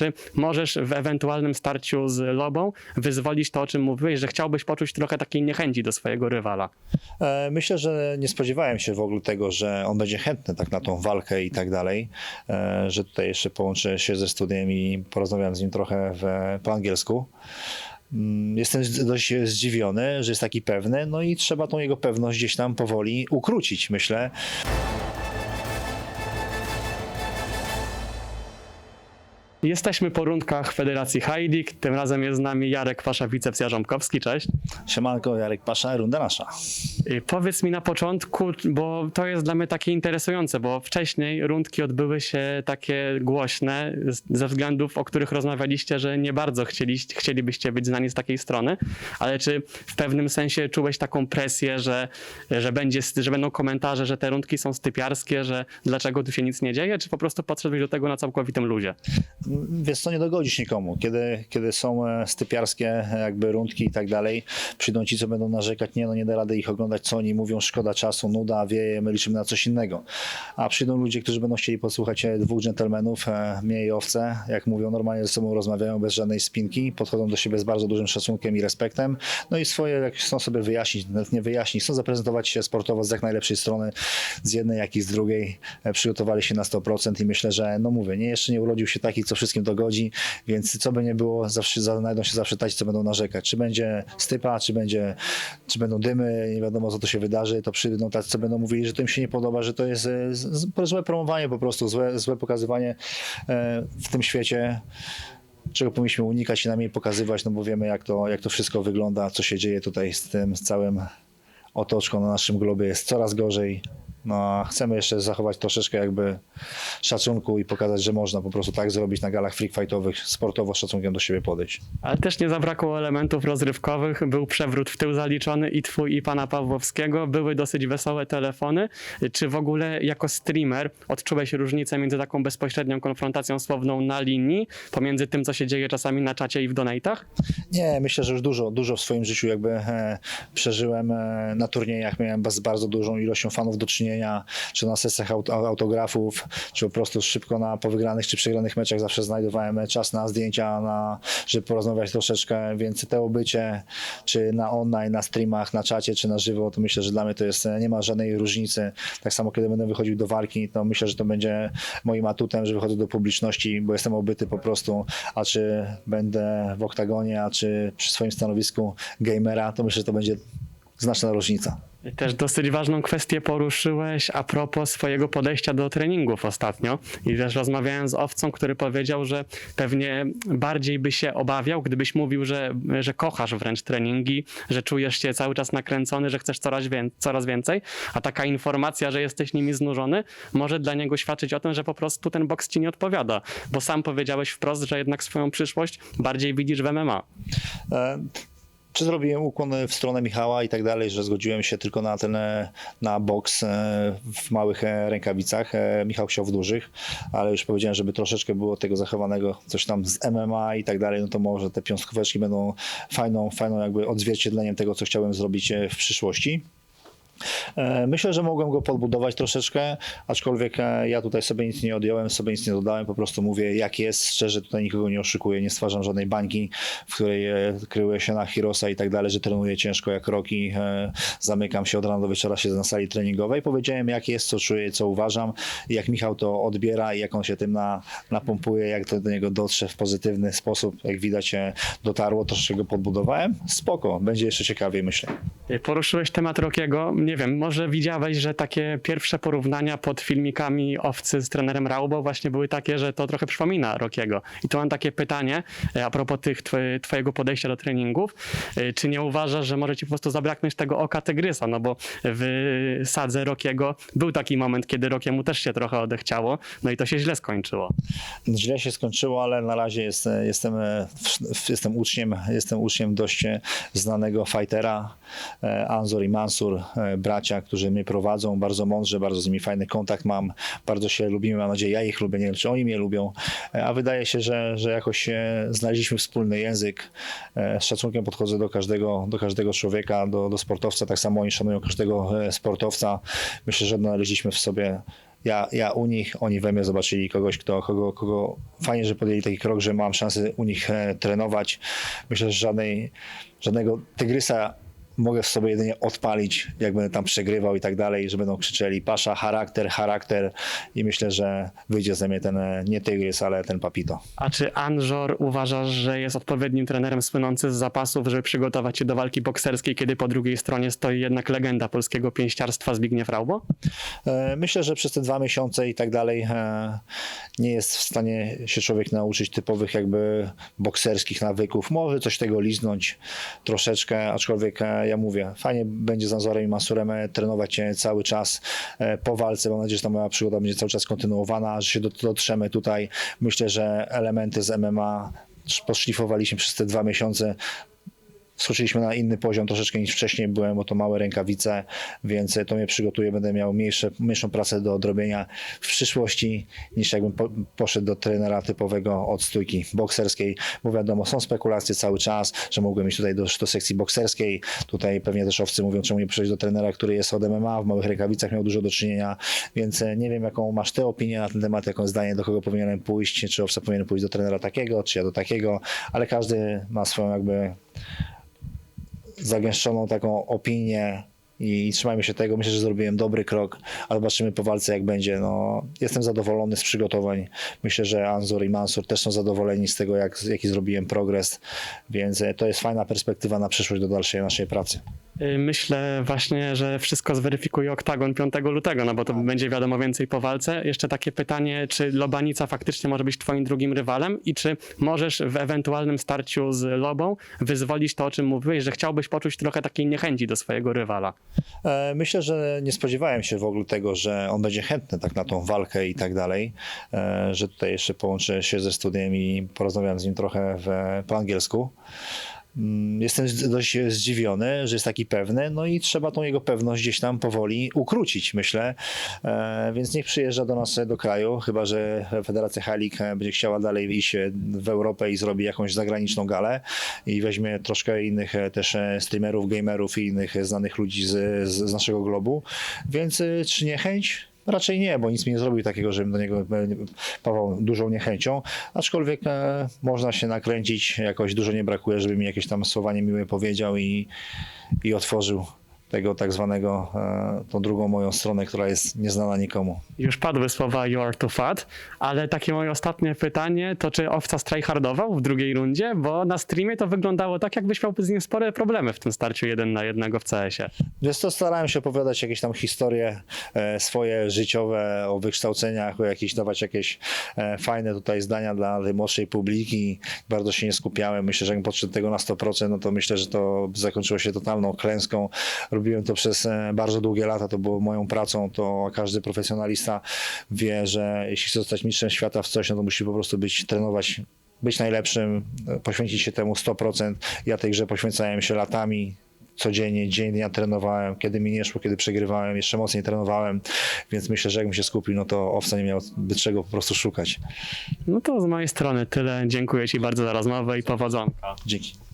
czy możesz w ewentualnym starciu z Lobą wyzwolić to, o czym mówiłeś, że chciałbyś poczuć trochę takiej niechęci do swojego rywala? E, Myślę, że nie spodziewałem się w ogóle tego, że on będzie chętny tak na tą walkę i tak dalej, e, że tutaj jeszcze połączę się ze studiem i porozmawiam z nim trochę w, po angielsku. Mm, Jestem dość zdziwiony, że jest taki pewny, no i trzeba tą jego pewność gdzieś tam powoli ukrócić, myślę. Jesteśmy po rundkach Federacji Hajdik. Tym razem jest z nami Jarek Pasza, Jarząbkowski. Cześć. Siemanko, Jarek Pasza, runda nasza. Powiedz mi na początku, bo to jest dla mnie takie interesujące, bo wcześniej rundki odbyły się takie głośne ze względów, o których rozmawialiście, że nie bardzo chcieliście, chcielibyście być znani z takiej strony, ale czy w pewnym sensie czułeś taką presję, że, że, będzie, że będą komentarze, że te rundki są stypiarskie, że dlaczego tu się nic nie dzieje, czy po prostu podszedłeś do tego na całkowitym luzie? Wiesz co, nie dogodzisz nikomu. Kiedy, kiedy są e, stypiarskie e, jakby rundki i tak dalej, przyjdą ci, co będą narzekać, nie no, nie da rady ich oglądać, co oni mówią, szkoda czasu, nuda, wieje, my liczymy na coś innego. A przyjdą ludzie, którzy będą chcieli posłuchać e, dwóch dżentelmenów, mnie i owce, jak mówią, normalnie ze sobą rozmawiają bez żadnej spinki, podchodzą do siebie z bardzo dużym szacunkiem i respektem, no i swoje, jak chcą sobie wyjaśnić, nawet nie wyjaśnić, chcą zaprezentować się sportowo z jak najlepszej strony, z jednej, jak i z drugiej, przygotowali się na 100% i myślę, że, no mówię, nie, jeszcze nie urodził się taki, co wszystkim dogodzi, więc co by nie było, zawsze znajdą się zawsze tacy, co będą narzekać. Czy będzie stypa, czy będzie, czy będą dymy, nie wiadomo, co to się wydarzy, to przyjdą tacy, co będą mówili, że to im się nie podoba, że to jest e, złe promowanie po prostu, złe, złe pokazywanie e, w tym świecie czego powinniśmy unikać i najmniej pokazywać, no bo wiemy jak to, jak to wszystko wygląda, co się dzieje tutaj z tym z całym otoczką na naszym globie jest coraz gorzej. No, chcemy jeszcze zachować troszeczkę jakby szacunku i pokazać, że można po prostu tak zrobić na galach freak fightowych, sportowo z szacunkiem do siebie podejść. Ale też nie zabrakło elementów rozrywkowych. Był przewrót w tył zaliczony i twój, i pana Pawłowskiego. Były dosyć wesołe telefony. Czy w ogóle jako streamer odczułeś różnicę między taką bezpośrednią konfrontacją słowną na linii, pomiędzy tym, co się dzieje czasami na czacie i w donatach? Nie, myślę, że już dużo, dużo w swoim życiu jakby e, przeżyłem e, na turniejach. Miałem z bardzo dużą ilością fanów do czynienia, czy na sesjach aut, autografów, czy po prostu szybko na po wygranych czy przegranych meczach zawsze znajdowałem czas na zdjęcia, na, żeby porozmawiać troszeczkę, więc to obycie, czy na online, na streamach, na czacie, czy na żywo, to myślę, że dla mnie to jest, nie ma żadnej różnicy. Tak samo kiedy będę wychodził do walki, to myślę, że to będzie moim atutem, że wychodzę do publiczności, bo jestem obyty po prostu, a czy będę w oktagonie, a czy przy swoim stanowisku gamera, to myślę, że to będzie znaczna różnica. Też dosyć ważną kwestię poruszyłeś a propos swojego podejścia do treningów ostatnio. I też rozmawiałem z owcą, który powiedział, że pewnie bardziej by się obawiał, gdybyś mówił, że, że kochasz wręcz treningi, że czujesz się cały czas nakręcony, że chcesz coraz, coraz więcej, a taka informacja, że jesteś nimi znużony, może dla niego świadczyć o tym, że po prostu ten boks ci nie odpowiada. Bo sam powiedziałeś wprost, że jednak swoją przyszłość bardziej widzisz w MMA. Czy zrobiłem ukłon w stronę Michała i tak dalej, że zgodziłem się tylko na ten, na boks e, w małych e, rękawicach. E, Michał chciał w dużych, ale już powiedziałem, żeby troszeczkę było tego zachowanego, coś tam z MMA i tak dalej, no to może te piątkóweczki będą fajną, fajną jakby odzwierciedleniem tego, co chciałem zrobić w przyszłości. E, Myślę, że mogłem go podbudować troszeczkę, aczkolwiek e, ja tutaj sobie nic nie odjąłem, sobie nic nie dodałem, po prostu mówię jak jest, szczerze tutaj nikogo nie oszukuję, nie stwarzam żadnej bańki, w której e, kryły się na Hirosa i tak dalej, że trenuję ciężko jak Roki, zamykam się od rana do wieczora, siedzę na sali treningowej, powiedziałem jak jest, co czuję, co uważam, jak Michał to odbiera i jak on się tym na, napompuje, jak to do niego dotrze w pozytywny sposób, jak widać dotarło, troszeczkę go podbudowałem, spoko, będzie jeszcze ciekawiej myślę. Poruszyłeś temat Rokiego. Nie wiem, może widziałeś, że takie pierwsze porównania pod filmikami owcy z trenerem Raubo właśnie były takie, że to trochę przypomina Rokiego. I tu mam takie pytanie e, a propos tych twoje, twojego podejścia do treningów. E, Czy nie uważasz, że może ci po prostu zabraknąć tego oka tygrysa? No bo w sadze Rokiego był taki moment, kiedy Rokiemu też się trochę odechciało, no i to się źle skończyło. Źle się skończyło, ale na razie jest, jestem, e, jestem uczniem, jestem uczniem dość znanego fightera, Anzor i Mansur, e, bracia, którzy mnie prowadzą bardzo mądrze, bardzo z nimi fajny kontakt mam, bardzo się lubimy, mam nadzieję, ja ich lubię, nie wiem, czy oni mnie lubią, e, a wydaje się, że, że jakoś e, znaleźliśmy wspólny język, E, z szacunkiem podchodzę do każdego, do każdego człowieka, do, do sportowca, tak samo oni szanują każdego e, sportowca, myślę, że znaleźliśmy w sobie Ja, ja u nich, oni we mnie zobaczyli kogoś, kto, kogo, kogo fajnie, że podjęli taki krok, że mam szansę u nich e, trenować. Myślę, że żadnej, żadnego tygrysa mogę sobie jedynie odpalić, jak będę tam przegrywał i tak dalej, że będą krzyczeli pasza, charakter, charakter i myślę, że wyjdzie ze mnie ten e, nie tygrys, ale ten papito. A czy Anżor uważasz, że jest odpowiednim trenerem słynący z zapasów, żeby przygotować się do walki bokserskiej, kiedy po drugiej stronie stoi jednak legenda polskiego pięściarstwa Zbigniew Raubo? E, Myślę, że przez te dwa miesiące i tak dalej e, nie jest w stanie się człowiek nauczyć typowych jakby bokserskich nawyków. Może coś tego liznąć troszeczkę, aczkolwiek ja mówię, fajnie będzie z Azorem i Masurem e, trenować się cały czas e, po walce. Mam nadzieję, że ta moja przygoda będzie cały czas kontynuowana, że się dot- dotrzemy tutaj. Myślę, że elementy z MMA poszlifowaliśmy przez te dwa miesiące skoczyliśmy na inny poziom troszeczkę niż wcześniej byłem, bo to małe rękawice, więc to mnie przygotuje, będę miał mniejsze, mniejszą pracę do odrobienia w przyszłości niż jakbym po, poszedł do trenera typowego od stójki bokserskiej, bo wiadomo, są spekulacje cały czas, że mogłem iść tutaj do, do sekcji bokserskiej, tutaj pewnie też owcy mówią, czemu nie przejść do trenera, który jest od MMA, w małych rękawicach miał dużo do czynienia, więc e, nie wiem jaką masz ty opinię na ten temat, jaką zdanie, do kogo powinienem pójść, czy owca powinien pójść do trenera takiego, czy ja do takiego, ale każdy ma swoją jakby zagęszczoną taką opinię i trzymajmy się tego. Myślę, że zrobiłem dobry krok, a zobaczymy po walce jak będzie. No, jestem zadowolony z przygotowań. Myślę, że Anzor i Mansur też są zadowoleni z tego, jak, jaki zrobiłem progres, więc e, to jest fajna perspektywa na przyszłość do dalszej naszej pracy. Y, Myślę właśnie, że wszystko zweryfikuje Oktagon 5 lutego, no bo to będzie wiadomo więcej po walce. Jeszcze takie pytanie, czy Lobanica faktycznie może być twoim drugim rywalem i czy możesz w ewentualnym starciu z Lobą wyzwolić to, o czym mówiłeś, że chciałbyś poczuć trochę takiej niechęci do swojego rywala? E, Myślę, że nie spodziewałem się w ogóle tego, że on będzie chętny tak na tą walkę i tak dalej, e, że tutaj jeszcze połączę się ze studiem i porozmawiam z nim trochę w, po angielsku. Mm, Jestem dość zdziwiony, że jest taki pewny, no i trzeba tą jego pewność gdzieś tam powoli ukrócić, myślę. E, Więc niech przyjeżdża do nas do kraju, chyba że Federacja Halik e, będzie chciała dalej iść e, w Europę i zrobi jakąś zagraniczną galę i weźmie troszkę innych e, też e, streamerów, gamerów i innych e, znanych ludzi z, z, naszego globu. Więc e, czy niechęć? Raczej nie, bo nic mi nie zrobił takiego, żebym do niego e, pawał dużą niechęcią, aczkolwiek e, można się nakręcić, jakoś dużo nie brakuje, żeby mi jakieś tam słowa niemiłe powiedział i, i otworzył tego tak zwanego, e, tą drugą moją stronę, która jest nieznana nikomu. Już padły słowa you are too fat, ale takie moje ostatnie pytanie to czy Owca strajhardował w drugiej rundzie? Bo na streamie to wyglądało tak, jakbyś miał z nim spore problemy w tym starciu jeden na jednego w CS-ie. Więc to starałem się opowiadać jakieś tam historie e, swoje życiowe o wykształceniach, o jakieś dawać jakieś e, fajne tutaj zdania dla tej młodszej publiki. Bardzo się nie skupiałem. Myślę, że jakbym podszedł tego na 100%, no to myślę, że to zakończyło się totalną klęską. Robiłem to przez e, bardzo długie lata, to było moją pracą, to każdy profesjonalista wie, że jeśli chce zostać mistrzem świata w coś, no to musi po prostu być, trenować być najlepszym, e, poświęcić się temu 100%. Ja tej grze poświęcałem się latami, codziennie, dzień dnia trenowałem, kiedy mi nie szło, kiedy przegrywałem, jeszcze mocniej trenowałem, więc myślę, że jakbym się skupił, no to owca nie miał by czego po prostu szukać. No to z mojej strony tyle. Dziękuję Ci bardzo za rozmowę i powodzonka. Dzięki.